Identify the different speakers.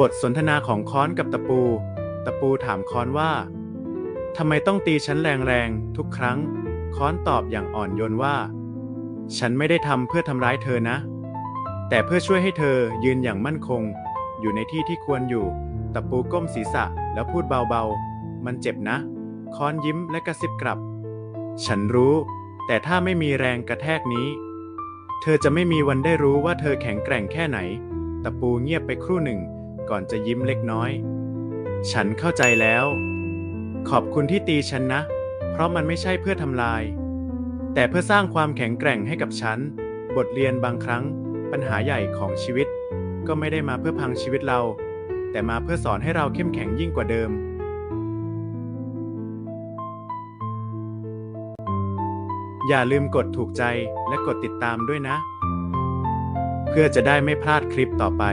Speaker 1: บทสนทนาของค้อนกับตะปู ตะปูถามค้อนว่าทำไมต้องตีฉันแรงๆทุกครั้ง ค้อนตอบอย่างอ่อนโยนว่า ฉันไม่ได้ทำเพื่อทำร้ายเธอนะ แต่เพื่อช่วยให้เธอยืนอย่างมั่นคง อยู่ในที่ที่ควรอยู่ ตะปูก้มศีรษะแล้วพูดเบาๆ มันเจ็บนะ ค้อนยิ้มและกระซิบกลับ ฉันรู้ แต่ถ้าไม่มีแรงกระแทกนี้ เธอจะไม่มีวันได้รู้ว่าเธอแข็งแกร่งแค่ไหน ตะปูเงียบไปครู่หนึ่ง ก่อนจะยิ้มเล็กน้อย ฉันเข้าใจแล้ว ขอบคุณที่ตีฉันนะ เพราะมันไม่ใช่เพื่อทำลาย แต่เพื่อสร้างความแข็งแกร่งให้กับฉัน บทเรียนบางครั้ง ปัญหาใหญ่ของชีวิต ก็ไม่ได้มาเพื่อพังชีวิตเรา แต่มาเพื่อสอนให้เราเข้มแข็งยิ่งกว่าเดิมอย่าลืมกดถูกใจและกดติดตามด้วยนะ เพื่อจะได้ไม่พลาดคลิปต่อไป